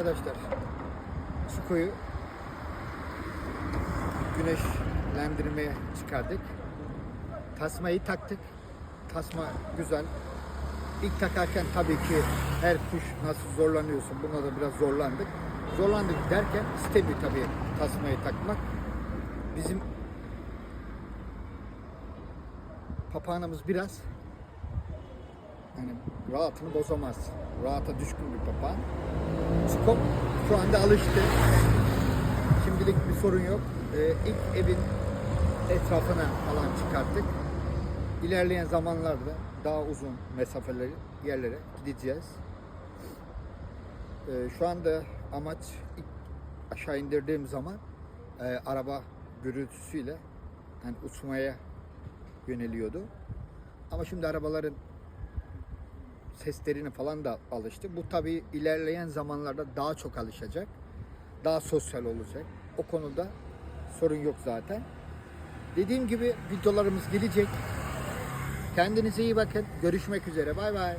Arkadaşlar Çuko'yu güneşlendirmeye çıkardık. Tasmayı taktık. Tasma güzel. İlk takarken tabii ki her kuş nasıl zorlanıyorsun buna da biraz zorlandık. Zorlandık derken istemiyor tabii tasmayı takmak. Bizim papağanımız biraz yani rahatını bozamaz. Rahata düşkün bir papağan. Skop şu anda alıştı. Şimdilik bir sorun yok. Ee, ilk evin etrafına alan çıkarttık. İlerleyen zamanlarda daha uzun mesafeleri yerlere gideceğiz. Ee, şu anda amaç ilk aşağı indirdiğim zaman e, araba gürültüsüyle yani uçmaya yöneliyordu. Ama şimdi arabaların seslerine falan da alıştı. Bu tabii ilerleyen zamanlarda daha çok alışacak. Daha sosyal olacak. O konuda sorun yok zaten. Dediğim gibi videolarımız gelecek. Kendinize iyi bakın. Görüşmek üzere. Bay bay.